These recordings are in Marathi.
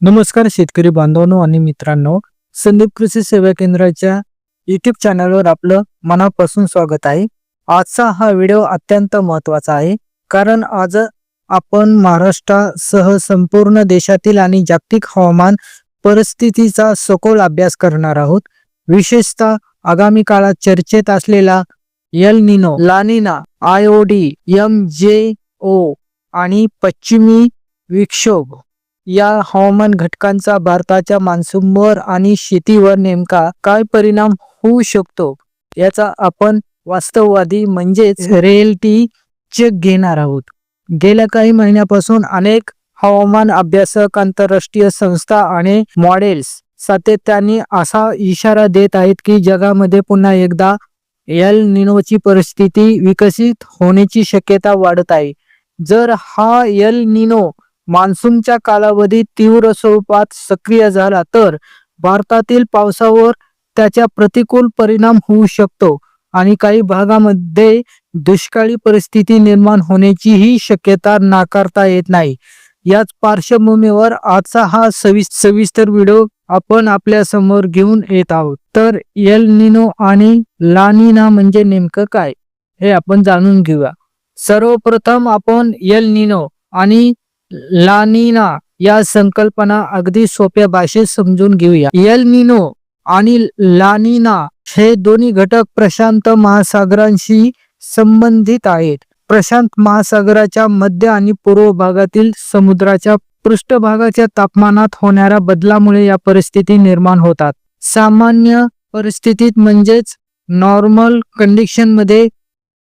नमस्कार शेतकरी बांधवांनो आणि मित्रांनो संदीप कृषी सेवा केंद्राच्या युट्यूब चॅनलवर आपलं मनापासून स्वागत आहे. आजचा हा व्हिडिओ अत्यंत महत्त्वाचा आहे कारण आज आपण महाराष्ट्रासह संपूर्ण देशातील आणि जागतिक हवामान परिस्थितीचा सखोल अभ्यास करणार आहोत. विशेषतः आगामी काळात चर्चेत असलेला El Nino La Nina I O D M J O आणि पश्चिमी विक्षोभ. या हवामान घटकांचा भारताच्या मान्सूनवर आणि शेतीवर नेमका काय परिणाम होऊ शकतो? याचा आपण वास्तववादी म्हणजेच रिअलिटी चेक घेणार आहोत. गेल्या काही महिन्यापासून अनेक हवामान अभ्यासक आंतरराष्ट्रीय संस्था आणि मॉडेल्स सातत्याने असा इशारा देत आहेत की जगामध्ये पुन्हा एकदा एल निनोची परिस्थिती विकसित होण्याची शक्यता वाढत आहे. जर हा एल निनो मान्सूनच्या कालावधीत तीव्र स्वरूपात सक्रिय झाला तर भारतातील पावसावर त्याचा प्रतिकूल परिणाम होऊ शकतो आणि काही भागामध्ये दुष्काळी परिस्थिती निर्माण होण्याचीही शक्यता नाकारता येत नाही. याच पार्श्वभूमीवर आजचा हा सविस सविस्तर व्हिडिओ आपण आपल्यासमोर घेऊन येत आहोत. तर एल निनो आणि लानिना म्हणजे नेमकं काय? हे आपण जाणून घेऊया. सर्वप्रथम आपण एल निनो आणि लानिना या संकल्पना अगदी सोप्या भाषेत समजून घेऊया. एल निनो आणि लानिना हे दोन्ही घटक प्रशांत महासागरांशी संबंधित आहेत. प्रशांत महासागराच्या मध्य आणि पूर्व भागातील समुद्राच्या पृष्ठभागाच्या तापमानात होणाऱ्या बदलामुळे या परिस्थिती निर्माण होतात. सामान्य परिस्थितीत म्हणजेच नॉर्मल कंडिशनमध्ये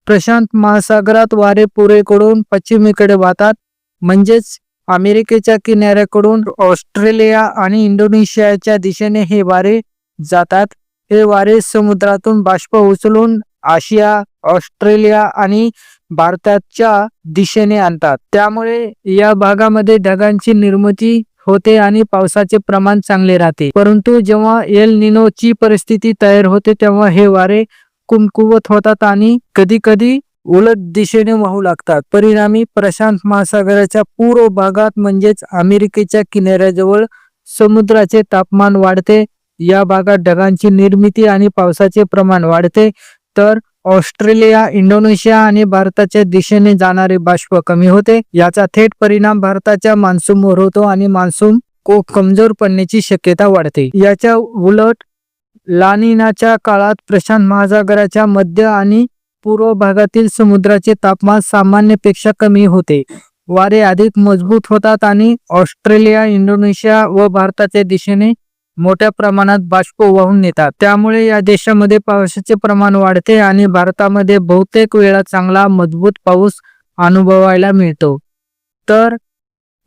प्रशांत महासागरात वारे पुरेकडून पश्चिमेकडे वाहतात. म्हणजेच अमेरिकेच्या किनाऱ्याकडून ऑस्ट्रेलिया आणि इंडोनेशियाच्या दिशेने हे वारे जातात. हे वारे समुद्रातून बाष्प उचलून आशिया ऑस्ट्रेलिया आणि भारताच्या दिशेने आणतात. त्यामुळे या भागामध्ये ढगांची निर्मिती होते आणि पावसाचे प्रमाण चांगले राहते. परंतु जेव्हा एल निनोची परिस्थिती तयार होते तेव्हा हे वारे कुमकुवत होतात आणि कधी कधी उलट दिशेने वाहू लागतात. परिणामी प्रशांत महासागराच्या पूर्व भागात म्हणजेच अमेरिकेच्या किनाऱ्याजवळ समुद्राचे तापमान वाढते. या भागात ढगांची निर्मिती आणि पावसाचे प्रमाण वाढते. तर ऑस्ट्रेलिया इंडोनेशिया आणि भारताच्या दिशेने जाणारे बाष्प कमी होते. याचा थेट परिणाम भारताच्या मान्सूनवर होतो आणि मान्सून को कमजोर पडण्याची शक्यता वाढते. याच्या उलट लानिनाच्या काळात प्रशांत महासागराच्या मध्य आणि पूर्व भागातील समुद्राचे तापमान सामान्यपेक्षा कमी होते. वारे अधिक मजबूत होतात आणि ऑस्ट्रेलिया इंडोनेशिया व भारताच्या दिशेने मोठ्या प्रमाणात बाष्प वाहून नेतात. त्यामुळे या देशामध्ये पावसाचे प्रमाण वाढते आणि भारतामध्ये बहुतेक वेळा चांगला मजबूत पाऊस अनुभवायला मिळतो. तर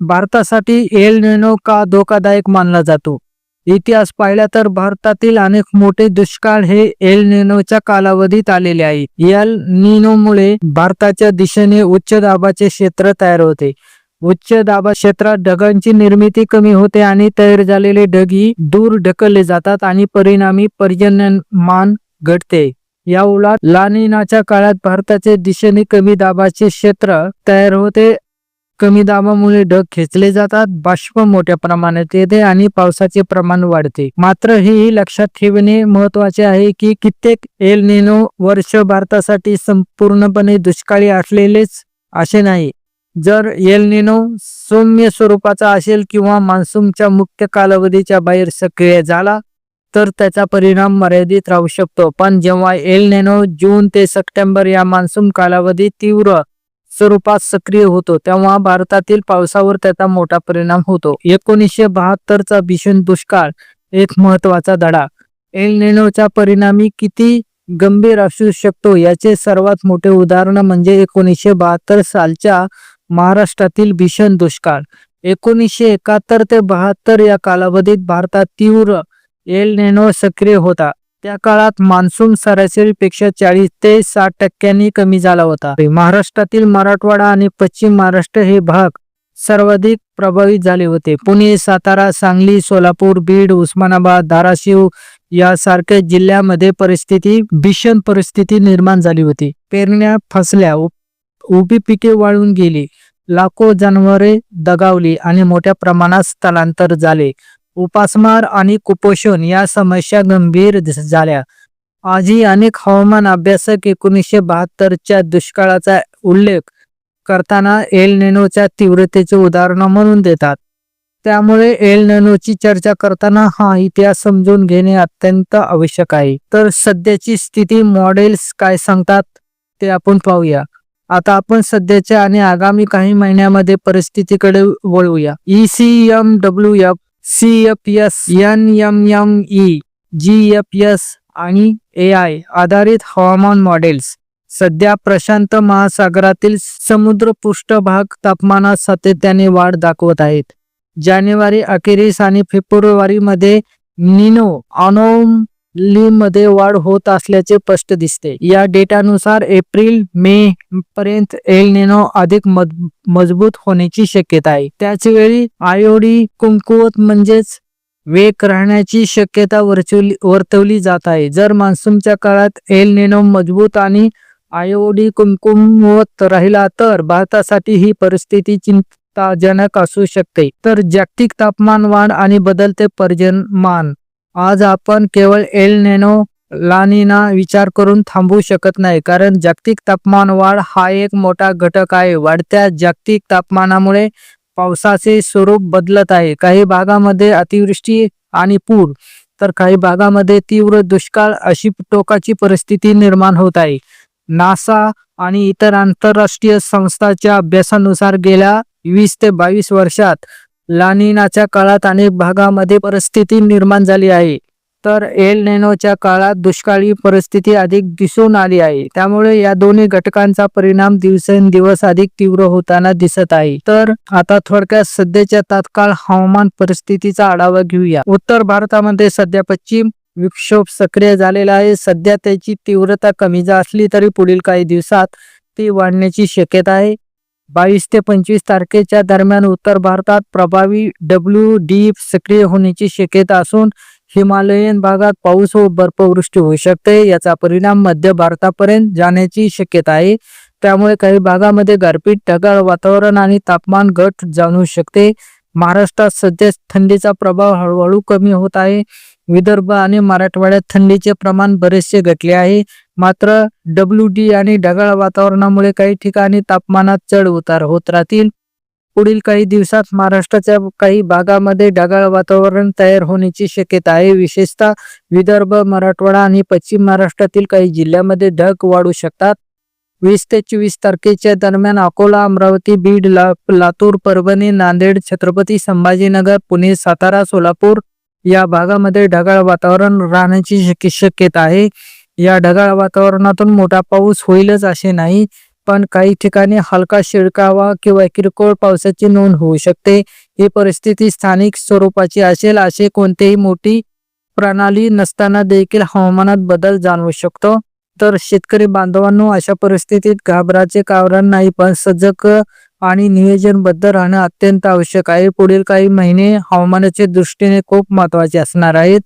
भारतासाठी एल निनो का धोकादायक मानला जातो? इतिहास पाहिला तर भारतातील अनेक मोठे दुष्काळ हे एल निनोच्या कालावधीत आलेले आहे. एल निनोमुळे भारताच्या दिशेने उच्च दाबाचे क्षेत्र तयार होते. उच्च दाबा क्षेत्रात ढगांची निर्मिती कमी होते आणि तयार झालेले ढगी दूर ढकलले जातात आणि परिणामी पर्जन्यमान घटते. या उलट लानिनाच्या काळात भारताच्या दिशेने कमी दाबाचे क्षेत्र तयार होते. कमी दाबामुळे ढग खेचले जातात. बाष्प मोठ्या प्रमाणात येते आणि पावसाचे प्रमाण वाढते. मात्र हेही लक्षात ठेवणे महत्त्वाचे आहे की कित्येक एल निनो वर्ष भारतासाठी संपूर्णपणे दुष्काळी असलेलेच असे नाही. जर एल निनो सौम्य स्वरूपाचा असेल किंवा मान्सूनच्या मुख्य कालावधीच्या बाहेर सक्रिय झाला तर त्याचा परिणाम मर्यादित राहू शकतो. पण जेव्हा एल नेनो जून ते सप्टेंबर या मान्सून कालावधीत तीव्र स्वरूपात सक्रिय होतो तेव्हा भारतातील पावसावर त्याचा मोठा परिणाम होतो. एकोणीसशे बहात्तरचा भीषण दुष्काळ एक महत्त्वाचा धडा. एल नेनोच्या परिणामी किती गंभीर असू शकतो याचे सर्वात मोठे उदाहरण म्हणजे एकोणीसशे बहात्तर सालच्या महाराष्ट्रातील भीषण दुष्काळ. एकोणीसशे एकाहत्तर ते बहात्तर या कालावधीत भारतात तीव्र एल नेनो सक्रिय होता. त्या काळात मान्सून सरासरीपेक्षा चाळीस ते साठ टक्क्यांनी कमी झाला होता. महाराष्ट्रातील मराठवाडा आणि पश्चिम महाराष्ट्र हे भाग सर्वाधिक प्रभावित झाले होते. पुणे सातारा सांगली सोलापूर बीड उस्मानाबाद धाराशिव यासारख्या जिल्ह्यामध्ये परिस्थिती भीषण परिस्थिती निर्माण झाली होती. पेरण्या फसल्या उभी पिके वाळून गेली लाखो जनावरे दगावली आणि मोठ्या प्रमाणात स्थलांतर झाले. उपासमार आणि कुपोषण या समस्या गंभीर झाल्या. आजही अनेक हवामान अभ्यासक एकोणीसशे बहात्तरच्या दुष्काळाचा उल्लेख करताना एल नेनोच्या तीव्रतेचे उदाहरण म्हणून देतात. त्यामुळे एल नेनोची चर्चा करताना हा इतिहास समजून घेणे अत्यंत आवश्यक आहे. तर सध्याची स्थिती मॉडेल्स काय सांगतात ते आपण पाहूया. आता आपण सध्याच्या आणि आगामी काही महिन्यामध्ये परिस्थितीकडे वळूया. E C M W F C F S N M M E G F S आणि ए आय आधारित हवामान मॉडेल्स सध्या प्रशांत महासागरातील समुद्र पृष्ठभाग तापमानात सातत्याने वाढ दाखवत आहेत. जानेवारी अखेरीस आणि फेब्रुवारीमध्ये निनो ऑनोम ली मध्ये वाढ होत असल्याचे स्पष्ट दिसते. या डेटानुसार एप्रिल मे पर्यंत एल निनो अधिक मज- मजबूत होण्याची शक्यता आहे. त्याच वेळी आयोडी कुंकुवत म्हणजेच वेग राहण्याची शक्यता वर्तवली जात आहे. जर मान्सूनच्या काळात एल निनो मजबूत आणि आयोडी कुमकुमवत राहिला तर भारतासाठी ही परिस्थिती चिंताजनक असू शकते. तर जागतिक तापमान वाढ आणि बदलते पर्जनमान आज आपण केवळ एल नेनो लानीना विचार करून थांबवू शकत नाही कारण जागतिक तापमान वाढ हा एक मोठा घटक आहे. वाढत्या जागतिक तापमानामुळे पावसाचे स्वरूप बदलत आहे. काही भागामध्ये अतिवृष्टी आणि पूर तर काही भागामध्ये तीव्र दुष्काळ अशी टोकाची परिस्थिती निर्माण होत आहे. नासा आणि इतर आंतरराष्ट्रीय संस्थांच्या अभ्यासानुसार गेल्या वीस ते बावीस वर्षात लानिनाच्या काळात अनेक भागामध्ये परिस्थिती निर्माण झाली आहे. तर एल नेनोच्या काळात दुष्काळी परिस्थिती अधिक दिसून आली आहे. त्यामुळे या दोन्ही घटकांचा परिणाम दिवसेंदिवस अधिक तीव्र होताना दिसत आहे. तर आता थोडक्यात सध्याच्या तात्काळ हवामान परिस्थितीचा आढावा घेऊया. उत्तर भारतामध्ये सध्या पश्चिम विक्षोभ सक्रिय झालेला आहे. सध्या त्याची तीव्रता कमी जा असली तरी पुढील काही दिवसात ती वाढण्याची शक्यता आहे. बावीस ते पंचवीस तारखेच्या दरम्यान उत्तर भारतात प्रभावी डब्ल्यू डी सक्रिय होण्याची शक्यता असून हिमालयन भागात पाऊस व बर्फवृष्टी होऊ शकते. याचा परिणाम मध्य भारतापर्यंत जाण्याची शक्यता आहे. त्यामुळे काही भागामध्ये गारपीट ढगाळ वातावरण आणि तापमान घट जाणवू शकते. महाराष्ट्रात सध्या थंडीचा प्रभाव हळूहळू कमी होत आहे. विदर्भ आणि मराठवाड्यात थंडीचे प्रमाण बरेचसे घटले आहे. मात्र डब्ल्यू डी आणि ढगाळ वातावरणामुळे काही ठिकाणी तापमानात चढ उतार होत राहतील. पुढील काही दिवसात महाराष्ट्राच्या काही भागामध्ये ढगाळ वातावरण तयार होण्याची शक्यता आहे. विशेषतः विदर्भ मराठवाडा आणि पश्चिम महाराष्ट्रातील काही जिल्ह्यामध्ये ढग वाढू शकतात. वीस ते चोवीस तारखेच्या दरम्यान अकोला अमरावती बीड ला लातूर परभणी नांदेड छत्रपती संभाजीनगर पुणे सातारा सोलापूर या भागामध्ये ढगाळ वातावरण राहण्याची शक्यता आहे. या ढगाळ वातावरणातून मोठा पाऊस होईलच असे नाही पण काही ठिकाणी हलका शिडकावा किंवा किरकोळ पावसाची नोंद होऊ शकते. ही परिस्थिती स्थानिक स्वरूपाची असेल असे कोणतेही मोठी प्रणाली नसताना देखील हवामानात बदल जाणवू शकतो. तर शेतकरी बांधवांनो अशा परिस्थितीत घाबराचे कारण नाही पण सजग आणि नियोजनबद्ध राहणं अत्यंत आवश्यक आहे. पुढील काही महिने हवामानाच्या दृष्टीने खूप महत्त्वाचे असणार आहेत.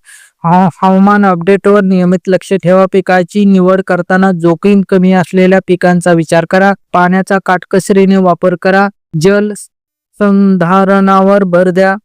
हवामान अपडेटवर नियमित लक्ष ठेवा. पिकाची निवड करताना जोखीम कमी असलेल्या पिकांचा विचार करा. पाण्याचा काटकसरीने वापर करा. जल संधारणावर भर द्या.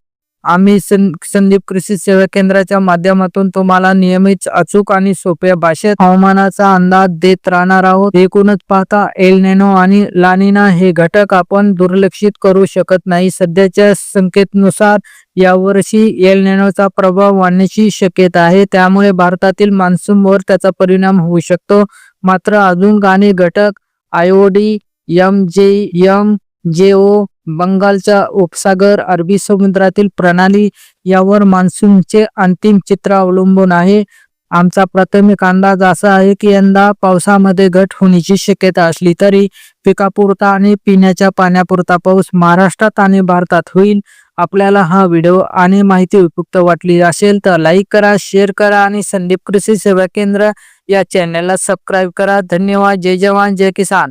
आम्ही सं- संदीप कृषी सेवा केंद्राच्या माध्यमातून तुम्हाला नियमित अचूक आणि सोप्या भाषेत हवामानाचा अंदाज देत राहणार आहोत. एकूणच पाहता एल नेनो आणि लानिना हे घटक आपण दुर्लक्षित करू शकत नाही. सध्याच्या संकेतनुसार यावर्षी एल नेनोचा प्रभाव वाढण्याची शक्यता आहे. त्यामुळे भारतातील मान्सूनवर त्याचा परिणाम होऊ शकतो. मात्र अजून काही घटक आयओडी एम जे एम जे ओ बंगालचा उपसागर अरबी समुद्रातील प्रणाली यावर मान्सूनचे अंतिम चित्र अवलंबून आहे. आमचा प्राथमिक अंदाज असा आहे की यंदा पावसामध्ये घट होण्याची शक्यता असली तरी पिकापुरता आणि पिण्याच्या पाण्यापुरता पाऊस महाराष्ट्रात आणि भारतात होईल. आपल्याला हा व्हिडिओ आणि माहिती उपयुक्त वाटली असेल तर लाईक करा शेअर करा आणि संदीप कृषी सेवा केंद्र या चॅनलला सबस्क्राईब करा. धन्यवाद. जय जवान. जय किसान.